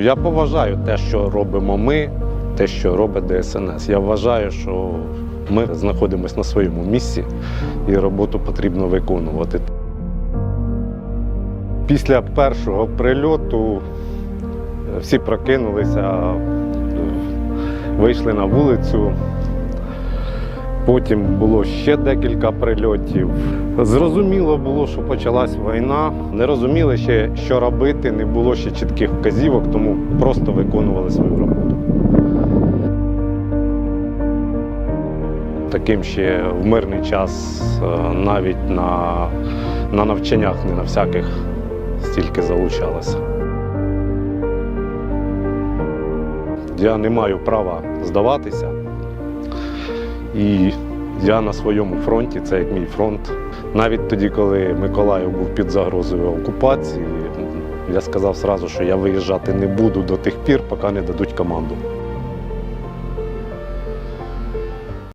Я поважаю те, що робимо ми, те, що робить ДСНС. Я вважаю, що ми знаходимося на своєму місці і роботу потрібно виконувати. Після першого прильоту е, всі прокинулися, вийшли на вулицю. Потім було ще декілька прильотів. Зрозуміло було, що почалась війна. Не розуміли ще, що робити, не було ще чітких вказівок, тому просто виконували свою роботу. Таким ще в мирний час е, навіть на, на навчаннях не на всяких стільки залучалося. Я не маю права здаватися. І я на своєму фронті, це як мій фронт. Навіть тоді, коли Миколаїв був під загрозою окупації, я сказав сразу, що я виїжджати не буду до тих пір, поки не дадуть команду.